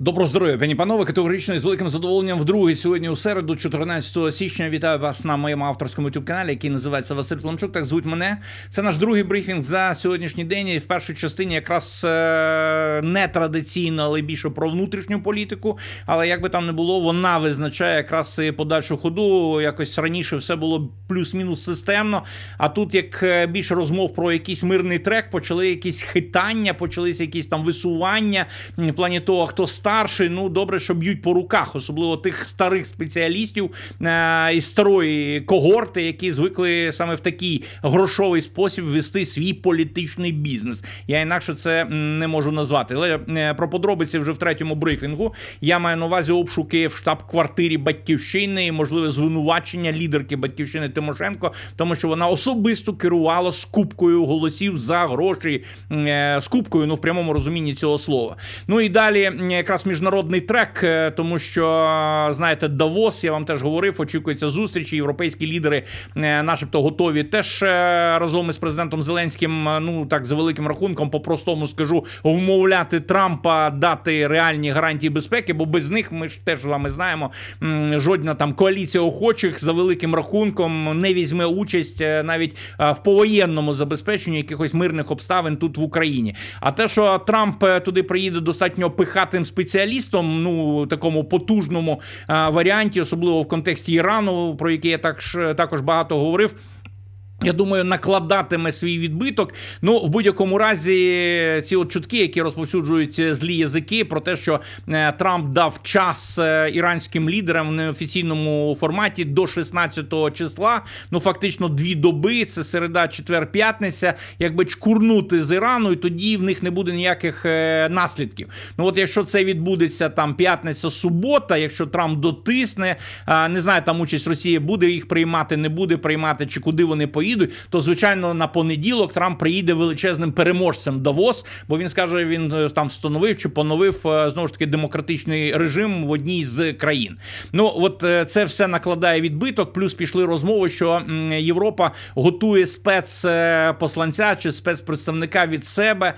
Доброго здоров'я, пані панове, категорично з великим задоволенням вдруге сьогодні у середу, 14 січня. Вітаю вас на моєму авторському youtube каналі, який називається Василь Климчук. Так звуть мене. Це наш другий брифінг за сьогоднішній день. І в першій частині якраз е, не традиційно, але більше про внутрішню політику. Але як би там не було, вона визначає якраз і подальшу ходу. Якось раніше все було плюс-мінус системно. А тут як е, більше розмов про якийсь мирний трек, почали якісь хитання, почалися якісь там висування в плані того, хто старший. Ну добре, що б'ють по руках, особливо тих старих спеціалістів е- із старої когорти, які звикли саме в такий грошовий спосіб вести свій політичний бізнес. Я інакше це не можу назвати. Але е, про подробиці вже в третьому брифінгу. Я маю на увазі обшуки в штаб-квартирі Батьківщини і можливе звинувачення лідерки Батьківщини Тимошенко, тому що вона особисто керувала скупкою голосів за гроші, е, скупкою, ну в прямому розумінні цього слова. Ну і далі м, якраз міжнародний трек, е, тому що знаєте, Давос, я вам теж говорив, очікується зустрічі. Європейські лідери, е, начебто, готові теж е, разом із президентом Зеленським. Ну так за великим рахунком, по-простому скажу, вмовляти Трампа дати реальні гарантії безпеки, бо без них ми ж теж з вами знаємо. Жодна там коаліція охочих за великим рахунком не візьме участь навіть в повоєнному забезпеченні якихось мирних обставин тут в Україні. А те, що Трамп туди приїде достатньо пихатим спеціалістом, ну такому потужному варіанті, особливо в контексті Ірану, про який я так ж- також багато говорив. Я думаю, накладатиме свій відбиток. Ну, в будь-якому разі, ці от чутки, які розповсюджують е, злі язики, про те, що е, Трамп дав час е, іранським лідерам в неофіційному форматі до 16 числа. Ну, фактично, дві доби. Це середа, четвер, п'ятниця. Якби чкурнути з Ірану, і тоді в них не буде ніяких наслідків. Ну, от якщо це відбудеться там п'ятниця, субота, якщо Трамп дотисне, не знаю, там участь Росії буде їх приймати, не буде приймати, чи куди вони поїдуть, то звичайно на понеділок Трамп приїде величезним переможцем в Давос, бо він скаже, він е, там встановив чи поновив е, знову ж таки демократичний режим в одній з країн. Ну от е, це все накладає відбиток. Плюс пішли розмови, що Європа готує спецпосланця чи спецпредставника від себе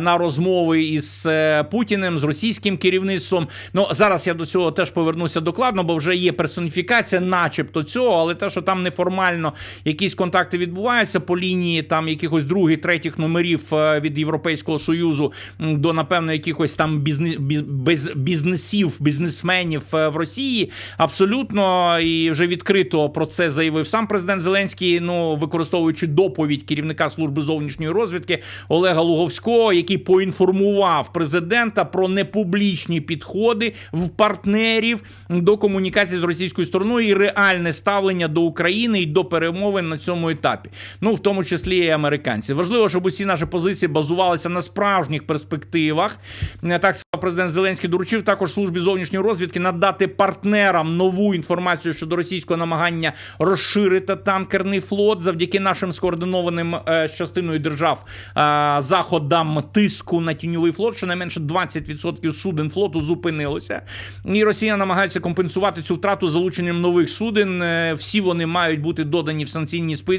на розмови із Путіним, з російським керівництвом. Ну зараз я до цього теж повернуся докладно, бо вже є персоніфікація, начебто цього, але те, що там неформально якісь контакти відбуваються по лінії там якихось других, третіх номерів е, від Європейського союзу до напевно якихось там бізне, біз, бізнесів, бізнесменів е, в Росії. Абсолютно і вже відкрито про це заявив сам президент Зеленський. Ну використовуючи доповідь керівника служби зовнішньої розвідки Олега Луговського, який поінформував президента про непублічні підходи в партнерів до комунікації з російською стороною і реальне ставлення до України і до перемовин на цьому етапі. Ну в тому числі і американці. Важливо, щоб усі наші позиції базувалися на справжніх перспективах. Е, Так сказав президент Зеленський доручив також службі зовнішньої розвідки надати партнерам нову інформацію щодо російського намагання розширити танкерний флот завдяки нашим скоординованим е, з частиною держав е, заходам тиску на тіньовий флот. Щонайменше 20% суден флоту зупинилося. І Росія намагається компенсувати цю втрату залученням нових суден. Е, Всі вони мають бути додані в санкційні списки.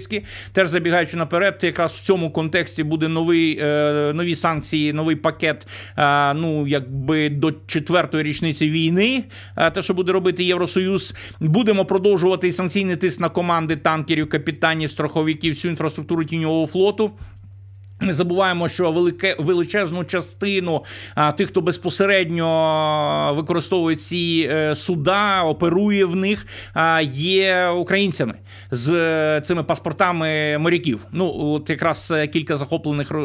Теж забігаючи наперед, якраз в цьому контексті буде новий, е, нові санкції, новий пакет. е, ну якби до четвертої річниці війни. е, те, що буде робити Євросоюз, будемо продовжувати санкційний тиск на команди танкерів, капітанів, страховиків, всю інфраструктуру тіньового флоту. Не забуваємо, що велике величезну частину а, тих, хто безпосередньо використовує ці е, суда, оперує в них, а, є українцями з е, цими паспортами моряків. Ну от якраз е, кілька захоплених е,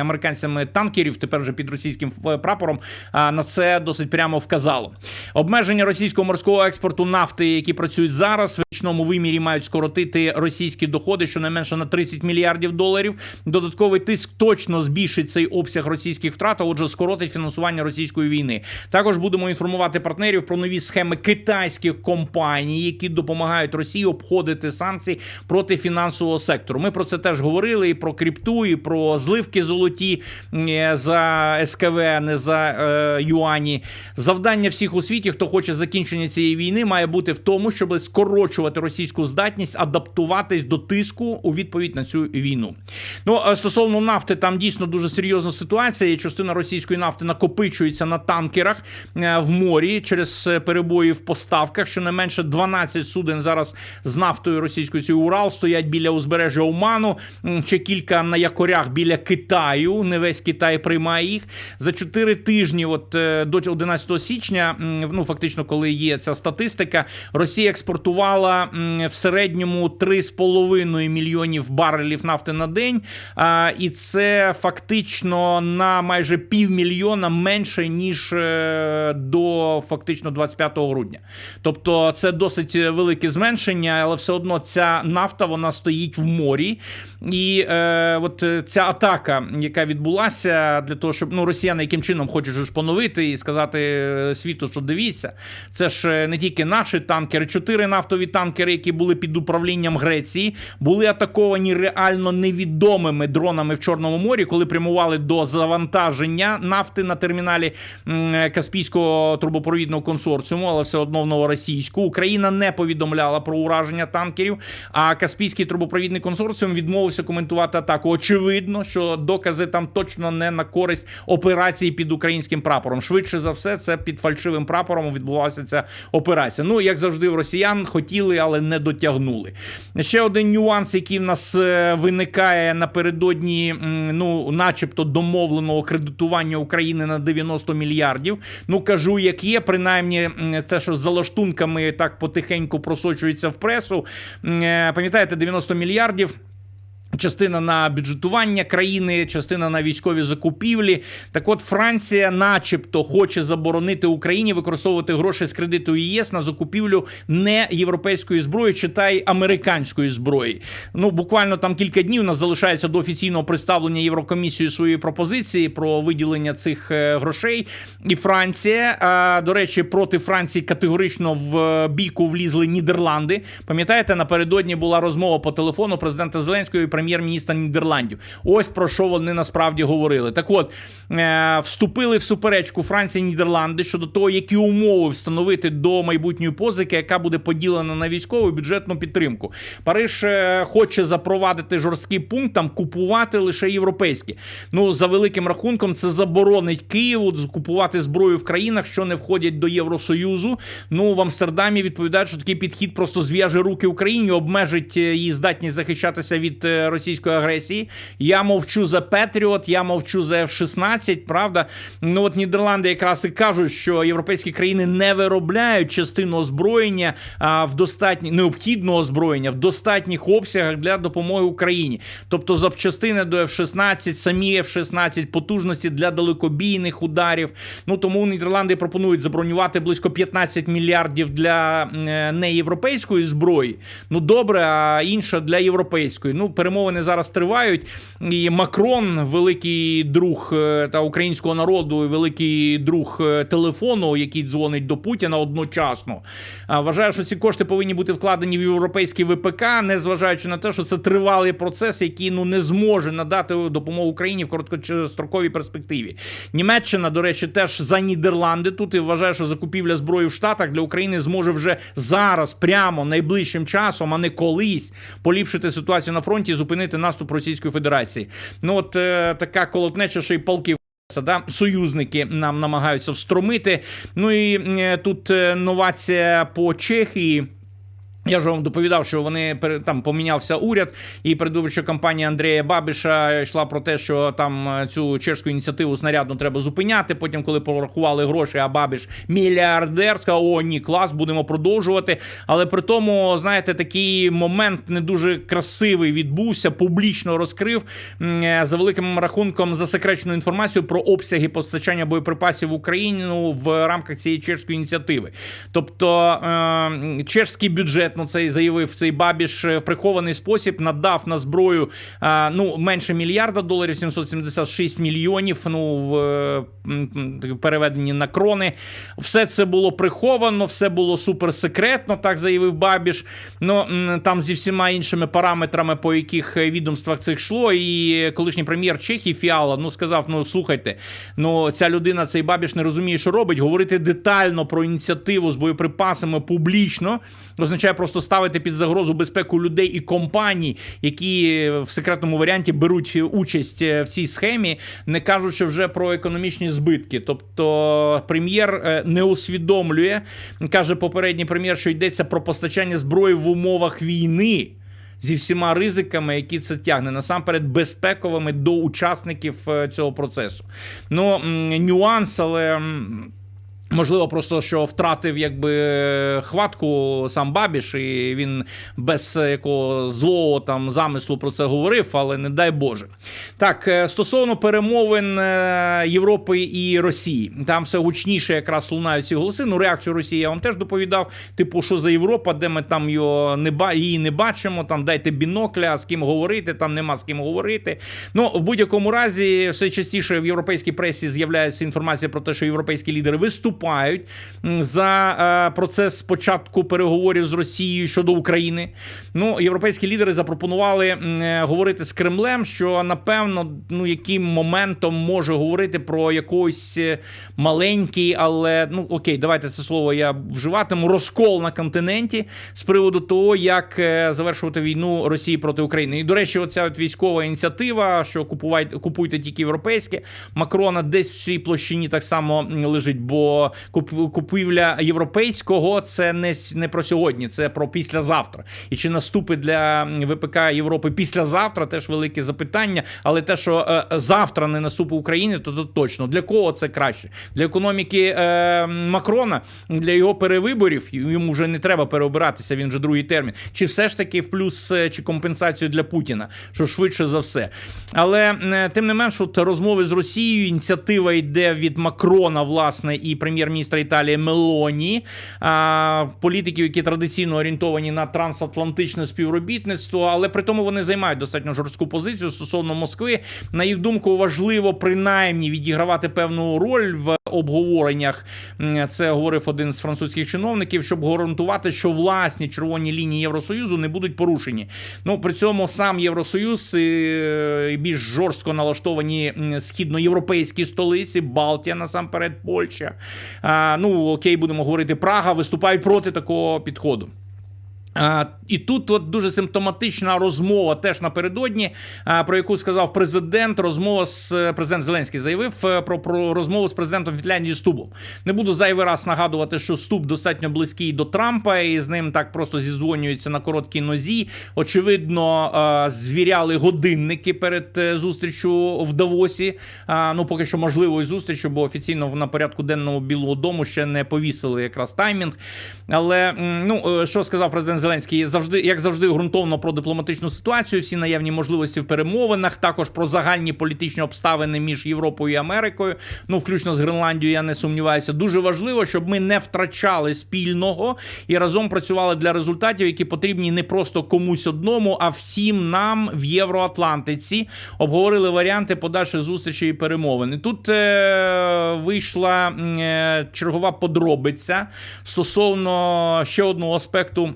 американцями танкерів, тепер вже під російським е, прапором, а, на це досить прямо вказало. Обмеження російського морського експорту нафти, які працюють зараз, в річному вимірі мають скоротити російські доходи щонайменше на 30 мільярдів доларів. Додатковий тиск точно збільшить цей обсяг російських втрат, а отже, скоротить фінансування російської війни. Також будемо інформувати партнерів про нові схеми китайських компаній, які допомагають Росії обходити санкції проти фінансового сектору. Ми про це теж говорили і про крипту, і про зливки золоті е, за СКВ, не за е, юані. Завдання всіх у світі, хто хоче закінчення цієї війни, має бути в тому, щоб скорочувати російську здатність адаптуватись до тиску у відповідь на цю війну. Ну стосовно сторону нафти, там дійсно дуже серйозна ситуація. і Частина російської нафти накопичується на танкерах е, в морі через е, перебої в поставках. Щонайменше 12 суден зараз з нафтою російською цією Урал стоять біля узбережжя Оману. Ще кілька на якорях біля Китаю. Не весь Китай приймає їх за 4 тижні. От е, до 11 січня, ну фактично, коли є ця статистика, Росія експортувала в середньому 3,5 мільйонів барелів нафти на день. А, це фактично на майже півмільйона менше ніж е, до фактично 25 грудня. Тобто це досить велике зменшення, але все одно ця нафта вона стоїть в морі. І е, от е, ця атака, яка відбулася, для того, щоб ну росіяни яким чином хочуть ж поновити і сказати е, світу, що дивіться, це ж не тільки наші танкери, чотири нафтові танкери, які були під управлінням Греції, були атаковані реально невідомими дронами в Чорному морі, коли прямували до завантаження нафти на терміналі Каспійського трубопровідного консорціуму, але все одно в новоросійську. Україна не повідомляла про ураження танкерів. А Каспійський трубопровідний консорціум відмовився коментувати атаку. Очевидно, що докази там точно не на користь операції під українським прапором. Швидше за все, це під фальшивим прапором відбувалася ця операція. Ну як завжди, в росіян хотіли, але не дотягнули. Ще один нюанс, який в нас е, виникає напередодні, ну, начебто, домовленого кредитування України на 90 мільярдів. Ну кажу, як є, принаймні, це що з залаштунками так потихеньку просочується в пресу. Е, Пам'ятаєте, 90 мільярдів. Частина на бюджетування країни, частина на військові закупівлі. Так от Франція, начебто, хоче заборонити Україні використовувати гроші з кредиту ЄС на закупівлю не європейської зброї, читай американської зброї. Ну буквально там кілька днів нас залишається до офіційного представлення Єврокомісією своєї пропозиції про виділення цих е, грошей. І Франція, а, до речі, проти Франції категорично в бійку влізли Нідерланди. Пам'ятаєте, напередодні була розмова по телефону президента Зеленського і прем'єр-міністра Нідерландів. Ось про що вони насправді говорили. Так от е, вступили в суперечку Франція і Нідерланди щодо того, які умови встановити до майбутньої позики, яка буде поділена на військову бюджетну підтримку. Париж е, хоче запровадити жорсткий пункт там купувати лише європейські. Ну за великим рахунком, це заборонить Києву купувати зброю в країнах, що не входять до Євросоюзу. Ну в Амстердамі відповідають, що такий підхід просто зв'яже руки Україні, обмежить е, її здатність захищатися від російської агресії. Я мовчу за Петріот, я мовчу за F-16, правда. Ну от Нідерланди якраз і кажуть, що європейські країни не виробляють частину озброєння а, в достатні необхідного озброєння в достатніх обсягах для допомоги Україні. Тобто запчастини до F-16, самі F-16, потужності для далекобійних ударів. Ну тому Нідерланди пропонують забронювати близько 15 мільярдів для е, неєвропейської зброї. Ну добре, а інша для європейської. Ну, перемовини зараз тривають. І Макрон, великий друг е, та українського народу, і великий друг е, телефону, який дзвонить до Путіна одночасно. Вважає, що ці кошти повинні бути вкладені в європейський ВПК, незважаючи на те, що це тривалий процес, який ну не зможе надати допомогу Україні в короткостроковій перспективі. Німеччина, до речі, теж за Нідерланди тут і вважає, що закупівля зброї в Штатах для України зможе вже зараз, прямо найближчим часом, а не колись поліпшити ситуацію на фронті зупинити наступ Російської Федерації. Ну от е, така колотнеча, що й полки. Да, союзники нам намагаються встромити. Ну і е, тут е, новація по Чехії. Я ж вам доповідав, що вони там помінявся уряд, і передвиборча кампанія Андрія Бабіша йшла про те, що там е, цю чешську ініціативу снарядно треба зупиняти. Потім, коли порахували гроші, а Бабіш мільярдер, сказав, о, ні, клас, будемо продовжувати. Але при тому, знаєте, такий момент не дуже красивий відбувся, публічно розкрив е, за великим рахунком засекречену інформацію про обсяги постачання боєприпасів в Україну в рамках цієї чешської ініціативи. Тобто е, чешський бюджет, ну цей заявив цей Бабіш е, в прихований спосіб надав на зброю е, ну менше мільярда доларів, 776 мільйонів. Ну в е, переведені на крони. Все це було приховано, все було суперсекретно, так заявив Бабіш. Ну там зі всіма іншими параметрами, по яких відомствах це йшло. І колишній прем'єр Чехії Фіала ну сказав: ну слухайте, ну ця людина, цей Бабіш не розуміє, що робить. Говорити детально про ініціативу з боєприпасами публічно означає просто просто ставити під загрозу безпеку людей і компаній, які в секретному варіанті беруть участь е, в цій схемі, не кажучи вже про економічні збитки. Тобто прем'єр е, не усвідомлює, каже попередній прем'єр, що йдеться про постачання зброї в умовах війни. Зі всіма ризиками, які це тягне, насамперед безпековими до учасників е, цього процесу. Ну, нюанс, але. Можливо, просто що втратив якби хватку сам Бабіш, і він без якого злого там замислу про це говорив, але не дай Боже. Так, е, стосовно перемовин е, Європи і Росії, там все гучніше якраз лунають ці голоси. Ну, реакцію Росії я вам теж доповідав. Типу, що за Європа, де ми там його не ба її не бачимо. Там дайте бінокля, з ким говорити, там нема з ким говорити. Ну, в будь-якому разі, все частіше в європейській пресі з'являється інформація про те, що європейські лідери виступають м, за е, процес початку переговорів з Росією щодо України. Ну, європейські лідери запропонували е, говорити з Кремлем, що напевно, ну яким моментом може говорити про якийсь е, маленький, але ну окей, давайте це слово я вживатиму. Розкол на континенті з приводу того, як завершувати війну Росії проти України. І до речі, оця от військова ініціатива, що купувайте, купуйте тільки європейське, Макрона десь в цій площині так само лежить, бо куп- купівля європейського це не, не про сьогодні, це про післязавтра. І чи наступить для ВПК Європи післязавтра, теж велике запитання. Але те, що е, завтра не наступить України, то, то точно для кого це краще? Для економіки е, Макрона, для його перевиборів йому вже не треба переобиратися. Він вже другий термін. Чи все ж таки в плюс е, чи компенсацію для Путіна? Що швидше за все. Але е, тим не менш, от розмови з Росією, ініціатива йде від Макрона, власне, і прем'єр-міністра Італії Мелоні, політиків, які традиційно орієнтовані на трансатлантичне співробітництво, але при тому вони займають достатньо жорстку позицію стосовно Москви. На їх думку, важливо принаймні відігравати певну роль в обговореннях. Це говорив один з французьких чиновників, щоб гарантувати, що власні червоні лінії Євросоюзу не будуть порушені. Ну при цьому сам Євросоюз і, і більш жорстко налаштовані східноєвропейські столиці, Балтія, насамперед, Польща. Ну окей, будемо говорити, Прага виступають проти такого підходу. І тут от дуже симптоматична розмова теж напередодні, про яку сказав президент. Розмова з президент Зеленський заявив е, про, про розмову з президентом Фінляндії Стубом. Не буду зайвий раз нагадувати, що Стуб достатньо близький до Трампа, і з ним так просто зізвонюється на короткій нозі. Очевидно, е, звіряли годинники перед е, зустрічю в Давосі. Ну поки що можливої зустрічі, бо офіційно на порядку денному Білого Дому ще не повісили якраз таймінг. Але ну що сказав президент Зеленський, завжди, як завжди, ґрунтовно про дипломатичну ситуацію, всі наявні можливості в перемовинах, також про загальні політичні обставини між Європою і Америкою. Ну, включно з Гренландією, я не сумніваюся. Дуже важливо, щоб ми не втрачали спільного і разом працювали для результатів, які потрібні не просто комусь одному, а всім нам в Євроатлантиці. Обговорили варіанти подальших зустрічей і перемовин. Тут е, вийшла е, чергова подробиця стосовно ще одного аспекту.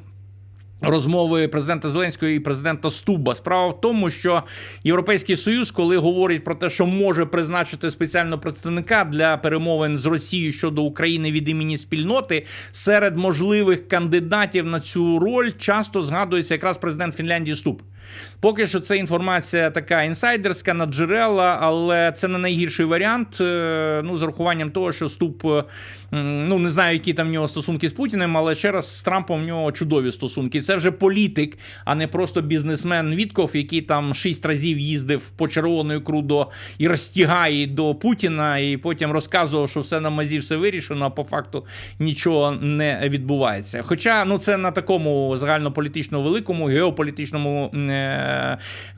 Розмови президента Зеленського і президента Стуба. Справа в тому, що Європейський Союз, коли говорить про те, що може призначити спеціального представника для перемовин з Росією щодо України від імені спільноти, серед можливих кандидатів на цю роль часто згадується якраз президент Фінляндії Стуб. Поки що це інформація така інсайдерська на джерела, але це не найгірший варіант. е, Ну, з урахуванням того, що Ступ, е, ну не знаю, які там в нього стосунки з Путіним, але ще раз з Трампом в нього чудові стосунки. Це вже політик, а не просто бізнесмен Вітков, який там шість разів їздив по червону ікру до і розтягає до Путіна, і потім розказував, що все на мазі, все вирішено, а по факту нічого не відбувається. Хоча ну це на такому загальнополітично великому геополітичному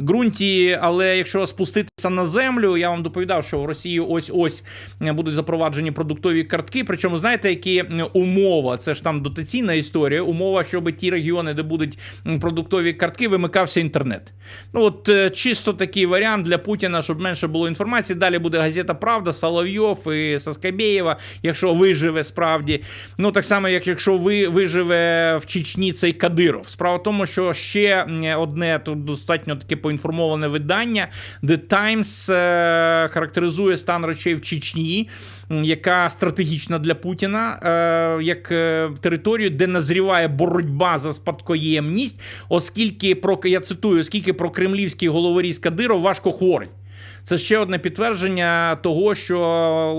ґрунті. Але якщо спуститися на землю, я вам доповідав, що в Росії ось ось будуть запроваджені продуктові картки. Причому знаєте, які умова? Це ж там дотаційна історія. Умова, щоб ті регіони, де будуть продуктові картки, вимикався інтернет. Ну от е, чисто такий варіант для Путіна, щоб менше було інформації. Далі буде газета Правда, Соловйов і Саскабєєва, якщо виживе справді. Ну так само, як якщо ви виживе в Чечні цей Кадиров. Справа в тому, що ще одне тут достатньо таке поінформоване видання. The Times е, характеризує стан речей в Чечні, яка стратегічна для Путіна, е, як е, територію, де назріває боротьба за спадкоємність, оскільки про я цитую, оскільки про кремлівський головоріз Кадиров важко хворий. Це ще одне підтвердження того, що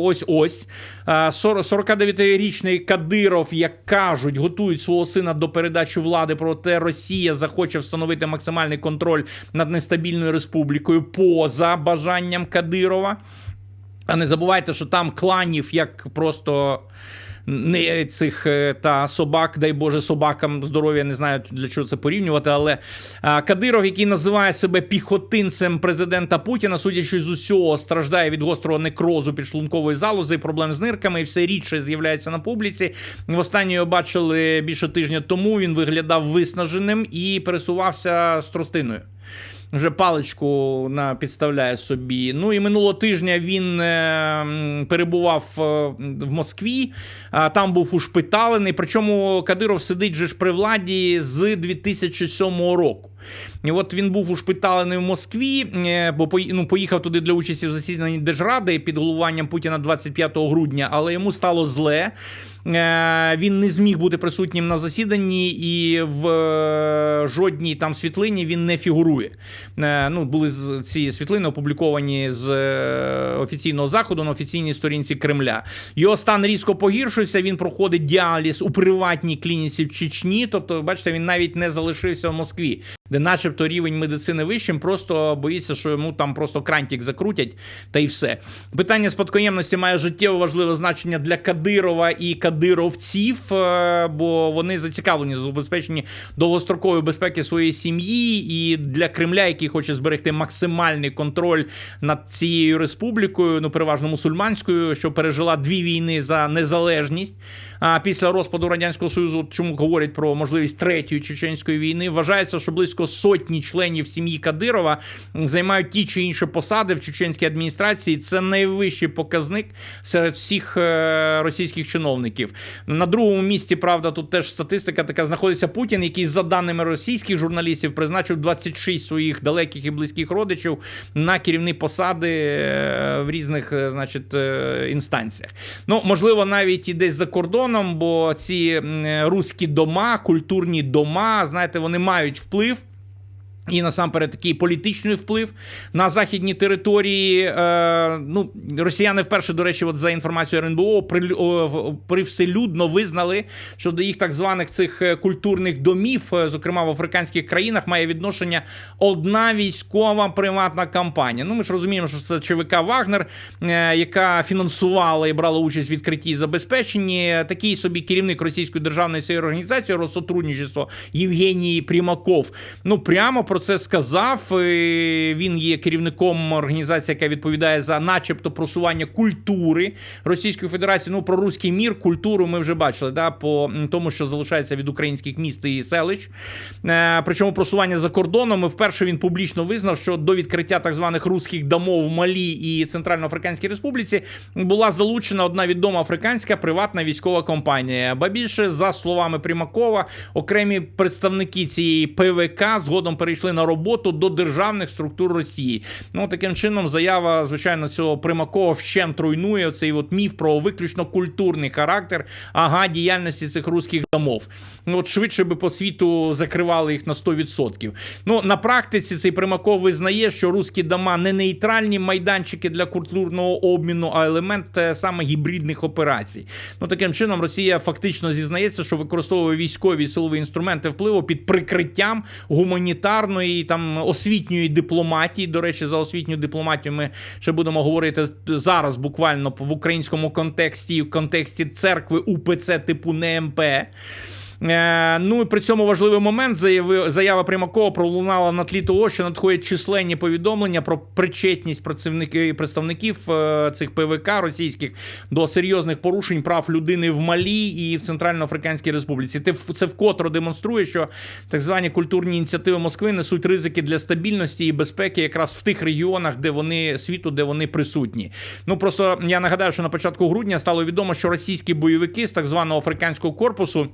ось ось е, 40 49-річний Кадиров, як кажуть, готують свого сина до передачі влади. Проте Росія захоче встановити максимальний контроль над нестабільною республікою поза бажанням Кадирова. А не забувайте, що там кланів як просто. Не цих е, та собак, дай Боже, собакам здоров'я не знаю для чого це порівнювати. Але Кадиров, який називає себе піхотинцем президента Путіна, судячи з усього, страждає від гострого некрозу підшлункової залози, проблем з нирками, і все рідше з'являється на публіці. Востаннє його бачили більше тижня тому. Він виглядав виснаженим і пересувався з тростиною. Вже паличку на підставляє собі. Ну і минулого тижня він е, перебував е, в Москві, а там був ушпиталений. Причому Кадиров сидить же ж при владі з 2007 року. І от він був ушпиталений в Москві, е, бо ну, поїхав туди для участі в засіданні Держради під головуванням Путіна 25 грудня, але йому стало зле. Е, Він не зміг бути присутнім на засіданні, і в е, жодній там світлині він не фігурує. Ну, були ці світлини опубліковані з офіційного заходу на офіційній сторінці Кремля. Його стан різко погіршився. Він проходить діаліз у приватній клініці в Чечні. Тобто, бачите, він навіть не залишився в Москві, де, начебто, рівень медицини вищим, просто боїться, що йому там просто крантик закрутять, та й все. Питання спадкоємності має життєво важливе значення для Кадирова і кадировців, е, бо вони зацікавлені забезпеченні довгострокової безпеки своєї сім'ї, і для Кремля, який хоче зберегти максимальний контроль над цією республікою, ну переважно мусульманською, що пережила дві війни за незалежність. А після розпаду радянського союзу, чому говорять про можливість третьої чеченської війни, вважається, що близько сотні членів сім'ї Кадирова займають ті чи інші посади в чеченській адміністрації. Це найвищий показник серед всіх е, російських чиновників. На другому місці, правда, тут теж статистика така знаходиться Путін, який, за даними російських журналістів, призначив 26 своїх далеких і близьких родичів на керівні посади е, в різних, е, значить, інстанціях. Ну, можливо, навіть і десь за кордоном, бо ці руські дома, культурні дома, знаєте, вони мають вплив. І насамперед такий політичний вплив на західні території. Е, ну, росіяни вперше, до речі, от за інформацією РНБО, при, о, привселюдно визнали, що до їх так званих цих е, культурних домів, е, зокрема в африканських країнах, має відношення одна військова приватна компанія. Ну, ми ж розуміємо, що це ЧВК Вагнер, е, яка фінансувала і брала участь в відкритті і забезпеченні. Такий собі керівник російської державної цієї організації Россотрудничество Євгеній Примаков. Ну прямо про це сказав. Він є керівником організації, яка відповідає за, начебто, просування культури Російської Федерації. Ну про руський мір, культуру ми вже бачили, да, по тому, що залишається від українських міст і селищ. Е, Причому просування за кордоном. І вперше він публічно визнав, що до відкриття так званих руських домов в Малі і Центральноафриканській Республіці була залучена одна відома африканська приватна військова компанія. Ба більше, за словами Примакова, окремі представники цієї ПВК згодом перейшли на роботу до державних структур Росії. Ну таким чином, заява, звичайно, цього Примакова вщент руйнує цей от міф про виключно культурний характер ага діяльності цих руських домов. Ну от швидше би по світу закривали їх на 100%. Ну на практиці цей Примаков визнає, що руські дома не нейтральні майданчики для культурного обміну, а елемент е, саме гібридних операцій. Ну таким чином, Росія фактично зізнається, що використовує військові і силові інструменти впливу під прикриттям гуманітарної там освітньої дипломатії. До речі, за освітню дипломатію ми ще будемо говорити зараз, буквально в українському контексті, в контексті церкви УПЦ типу НМП. Е, ну і при цьому важливий момент заява Примакова пролунала на тлі того, що надходять численні повідомлення про причетність працівників представників е, цих ПВК російських до серйозних порушень прав людини в Малі і в Центральноафриканській Республіці. Це вкотре демонструє, що так звані культурні ініціативи Москви несуть ризики для стабільності і безпеки якраз в тих регіонах, де вони світу, де вони присутні. Ну просто я нагадаю, що на початку грудня стало відомо, що російські бойовики з так званого африканського корпусу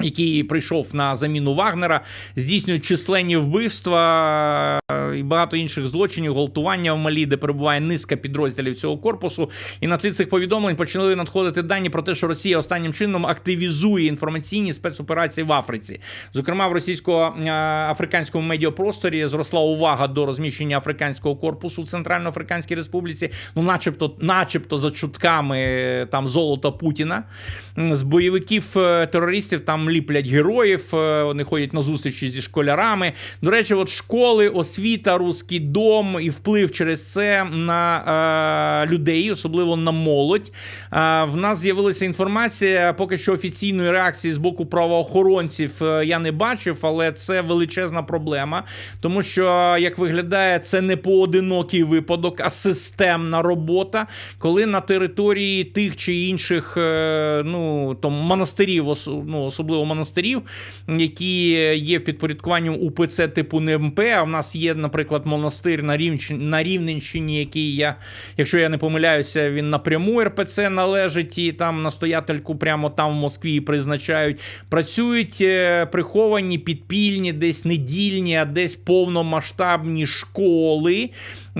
який прийшов на заміну Вагнера, здійснюють численні вбивства е, і багато інших злочинів, гвалтування в Малі, де перебуває низка підрозділів цього корпусу. І на тлі цих повідомлень почали надходити дані про те, що Росія останнім чином активізує інформаційні спецоперації в Африці. Зокрема, в російсько-африканському медіапросторі зросла увага до розміщення африканського корпусу в Центральноафриканській Республіці. Ну, начебто, начебто, за чутками е, там золота Путіна. З бойовиків е, терористів там ліплять героїв, е, вони ходять на зустрічі зі школярами. До речі, от школи, освіта, руський дом і вплив через це на е, людей, особливо на молодь. Е, в нас з'явилася інформація, поки що офіційної реакції з боку правоохоронців е, я не бачив, але це величезна проблема, тому що як виглядає, це не поодинокий випадок, а системна робота, коли на території тих чи інших е, ну там монастирів, ну, особливо монастирів, які є в підпорядкуванні УПЦ типу НМП. А в нас є, наприклад, монастир на Рівненщині, на Рівненщині, який я, якщо я не помиляюся, він напряму РПЦ належить, і там настоятельку прямо там в Москві призначають. Працюють е, приховані, підпільні, десь недільні, а десь повномасштабні школи.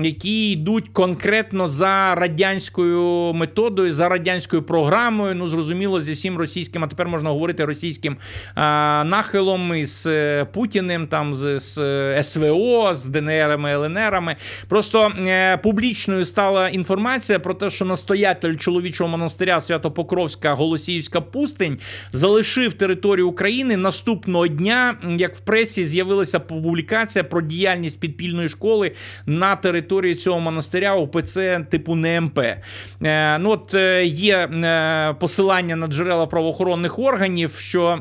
Які йдуть конкретно за радянською методою, за радянською програмою. Ну, зрозуміло, зі всім російським, а тепер можна говорити російським а, нахилом із е, Путіним, там з, з е, СВО, з ДНРами, ЛНРами. Просто е, публічною стала інформація про те, що настоятель чоловічого монастиря Святопокровська Голосіївська пустень залишив територію України наступного дня, як в пресі з'явилася публікація про діяльність підпільної школи на території цього монастиря УПЦ типу НМП. Е, ну от е, є е, посилання на джерела правоохоронних органів, що.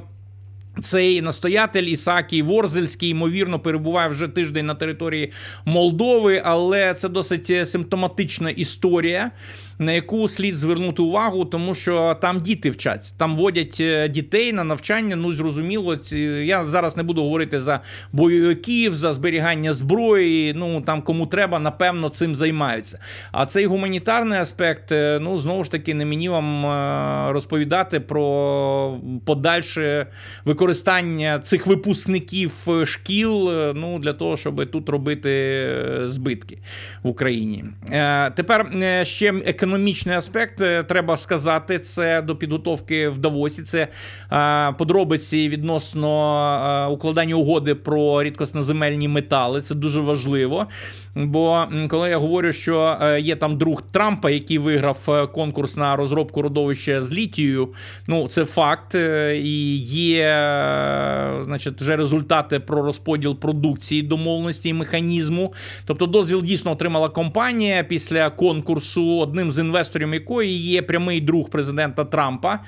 Цей настоятель Ісакій Ворзельський, ймовірно, перебуває вже тиждень на території Молдови, але це досить е, симптоматична історія, на яку слід звернути увагу, тому що там діти вчаться, там водять е, дітей на навчання. Ну зрозуміло, я зараз не буду говорити за бойовиків, за зберігання зброї. Ну там кому треба, напевно, цим займаються. А цей гуманітарний аспект, е, ну знову ж таки, не мені вам е, розповідати про подальше використання цих випускників шкіл ну, для того, щоб тут робити збитки в Україні. Тепер ще економічний аспект е, треба сказати. Це до підготовки в Давосі. Це е, подробиці відносно е, укладання угоди про рідкосноземельні метали. Це дуже важливо. Бо коли я говорю, що е, є там друг Трампа, який виграв е, конкурс на розробку родовища з літією, ну це факт. е, І є значить, вже результати про розподіл продукції, домовленості і механізму. Тобто дозвіл дійсно отримала компанія після конкурсу, одним з інвесторів якої є прямий друг президента Трампа.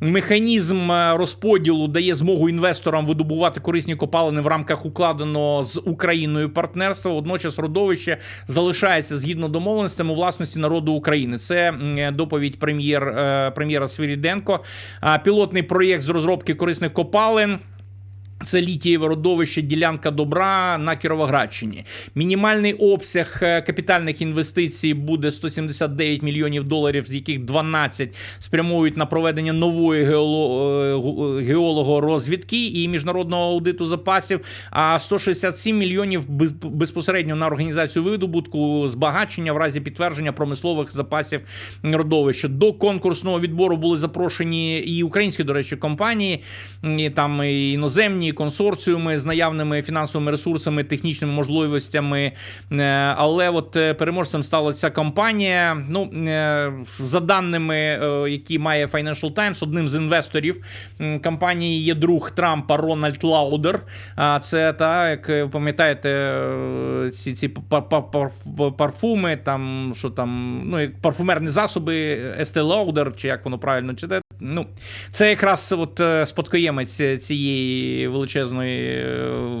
Механізм розподілу дає змогу інвесторам видобувати корисні копалини в рамках укладеного з Україною партнерства. Водночас родовище залишається згідно домовленостям у власності народу України. Це доповідь прем'єр е, прем'єра Свіріденко. Пілотний проєкт з розробки корисних копалин. Це літієве родовище ділянка добра на Кіровоградщині. Мінімальний обсяг е, капітальних інвестицій буде 179 мільйонів доларів, з яких 12 спрямують на проведення нової геоло- е, геологорозвідки і міжнародного аудиту запасів. А 167 мільйонів без- безпосередньо на організацію видобутку збагачення в разі підтвердження промислових запасів родовища. До конкурсного відбору були запрошені і українські, до речі, компанії, і там і іноземні консорціуми з наявними фінансовими ресурсами, технічними можливостями. Е, Але от е, переможцем стала ця компанія. Ну, е, за даними, які має Financial Times, одним з інвесторів компанії є друг Трампа Рональд Лаудер. А це та, як ви пам'ятаєте, ці, ці пар- пар- пар- парфуми, там що там, ну як парфумерні засоби, Estee Lauder, чи як воно правильно читає. Ну, це якраз от спадкоємець цієї величезної,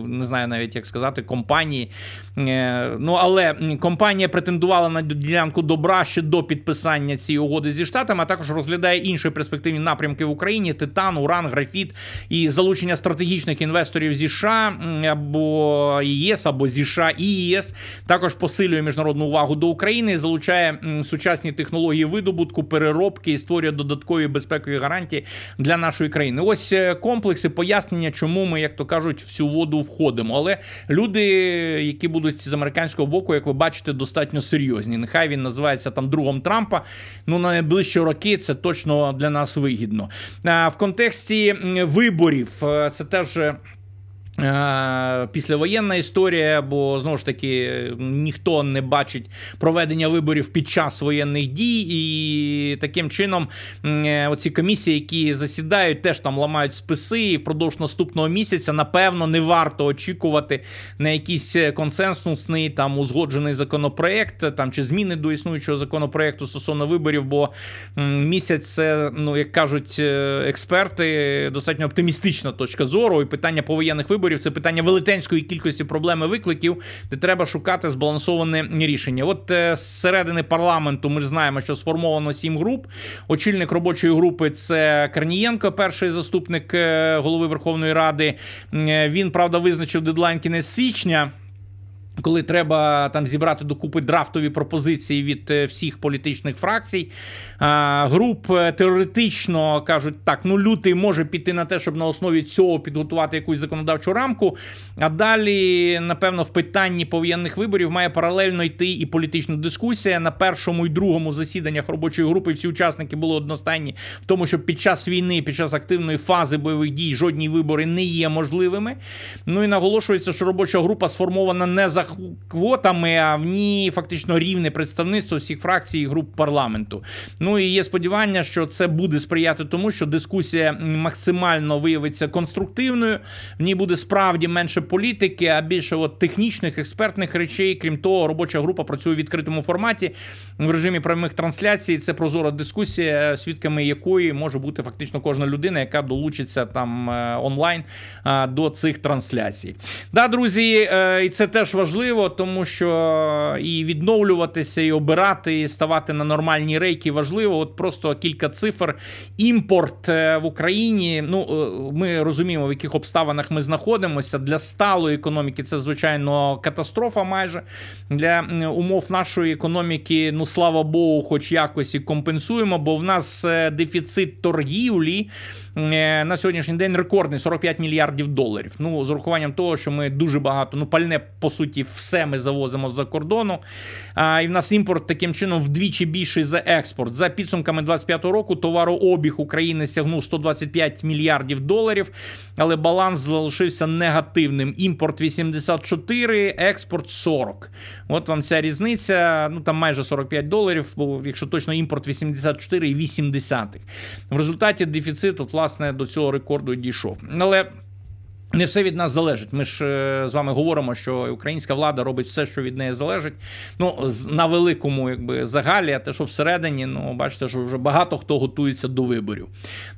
не знаю навіть як сказати, компанії. Е, Ну, але компанія претендувала на ділянку добра ще до підписання цієї угоди зі штатами, а також розглядає інші перспективні напрямки в Україні: титан, уран, графіт і залучення стратегічних інвесторів зі США або ЄС, або зі США і ЄС. Також посилює міжнародну увагу до України, залучає сучасні технології видобутку, переробки і створює додаткові безпекові гарантії для нашої країни. Ось е, комплекси пояснення, чому ми, як то кажуть, всю воду входимо. Але люди, які будуть з американського боку, як ви бачите, достатньо серйозні. Нехай він називається там другом Трампа. Ну на найближчі роки це точно для нас вигідно. В контексті виборів е, це теж. Е, Е, Післявоєнна історія, бо знову ж таки ніхто не бачить проведення виборів під час воєнних дій, і таким чином е, оці комісії, які засідають, теж там ламають списи. І впродовж наступного місяця, напевно, не варто очікувати на якийсь консенсусний там узгоджений законопроект, там чи зміни до існуючого законопроекту стосовно виборів. Бо місяць це, ну як кажуть е, експерти, достатньо оптимістична точка зору. І питання повоєнних виборів це питання велетенської кількості проблем і викликів, де треба шукати збалансоване рішення. От е, з середини парламенту ми знаємо, що сформовано сім груп. Очільник робочої групи це Карнієнко, перший заступник е, голови Верховної Ради. Е, Він правда визначив дедлайн кінець січня. Коли треба там зібрати докупи драфтові пропозиції від е, всіх політичних фракцій, груп е, теоретично кажуть, так, ну лютий може піти на те, щоб на основі цього підготувати якусь законодавчу рамку. А далі, напевно, в питанні повоєнних виборів має паралельно йти і політична дискусія. На першому і другому засіданнях робочої групи всі учасники були одностайні в тому, що під час війни, під час активної фази бойових дій жодні вибори не є можливими. Ну і наголошується, що робоча група сформована не за квотами, а в ній фактично рівне представництво всіх фракцій і груп парламенту. Ну і є сподівання, що це буде сприяти тому, що дискусія максимально виявиться конструктивною. В ній буде справді менше політики, а більше от технічних експертних речей. Крім того, робоча група працює в відкритому форматі в режимі прямих трансляцій. Це прозора дискусія, свідками якої може бути фактично кожна людина, яка долучиться там е, онлайн е, до цих трансляцій. Да, друзі, е, і це теж важливо, тому що і відновлюватися, і обирати, і ставати на нормальні рейки важливо. От просто кілька цифр. Імпорт е, в Україні. Ну е, ми розуміємо, в яких обставинах ми знаходимося. Для сталої економіки це звичайно катастрофа. Майже для умов нашої економіки. Ну слава Богу, хоч якось і компенсуємо, бо в нас е, дефіцит торгівлі. Е, На сьогоднішній день рекордний 45 мільярдів доларів. Ну, з урахуванням того, що ми дуже багато, ну пальне по суті, все ми завозимо з-за кордону. А, і в нас імпорт таким чином вдвічі більший за експорт. За підсумками 25-го року товарообіг України сягнув 125 мільярдів доларів, але баланс залишився негативним. Імпорт 84, експорт 40. От вам ця різниця. Ну там майже 45 доларів, бо якщо точно імпорт 84,8. В результаті дефіцит, от, власне, до цього рекорду і дійшов. Але. Не все від нас залежить. Ми ж е, з вами говоримо, що українська влада робить все, що від неї залежить. Ну на великому, якби загалі, а те, що всередині, ну бачите, що вже багато хто готується до виборів.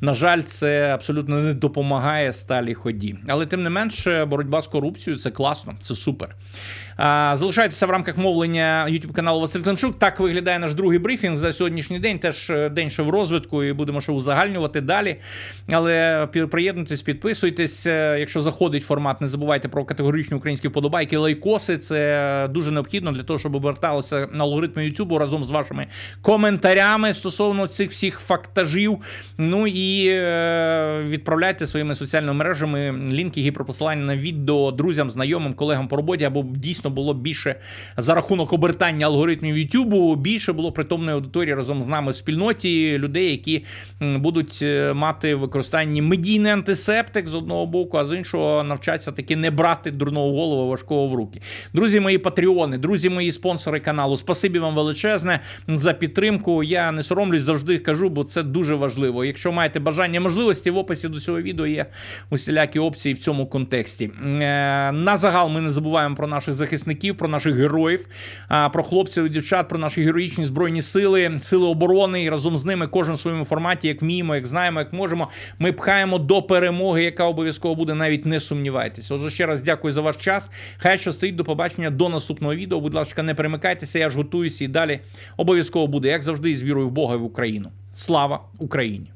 На жаль, це абсолютно не допомагає сталій ході. Але тим не менше, боротьба з корупцією це класно, це супер. Залишайтеся в рамках мовлення YouTube каналу Василь Климчук. Так виглядає наш другий брифінг за сьогоднішній день. Теж е, день ще в розвитку, і будемо ще узагальнювати далі. Але приєднуйтесь, підписуйтесь. Е, Якщо заходить формат, не забувайте про категоричні українські вподобайки, лайкоси. Це дуже необхідно для того, щоб оберталися на алгоритми YouTube разом з вашими коментарями стосовно цих всіх фактажів. Ну і е, відправляйте своїми соціальними мережами лінки, гіперпосилання на відео друзям, знайомим, колегам по роботі, або дійсно було більше за рахунок обертання алгоритмів YouTube, більше було притомної аудиторії разом з нами в спільноті людей, які будуть е, мати в використанні медійний антисептик з одного боку, а з іншого навчатися таки не брати дурного голову важкого в руки. Друзі, мої патреони, друзі, мої спонсори каналу. Спасибі вам величезне за підтримку. Я не соромлюсь, завжди кажу, бо це дуже важливо. Якщо маєте бажання, можливості, в описі до цього відео є усілякі опції в цьому контексті. Е, На загал ми не забуваємо про наших захисників, про наших героїв, про хлопців і дівчат, про наші героїчні збройні сили, сили оборони. І разом з ними кожен в своєму форматі, як вміємо, як знаємо, як можемо. Ми пхаємо до перемоги, яка обов'язково буде, навіть не сумнівайтеся. Отже, ще раз дякую за ваш час. Хай що стоїть до побачення до наступного відео. Будь ласка, не перемикайтеся, я ж готуюся і далі обов'язково буде, як завжди, з вірою в Бога і в Україну. Слава Україні!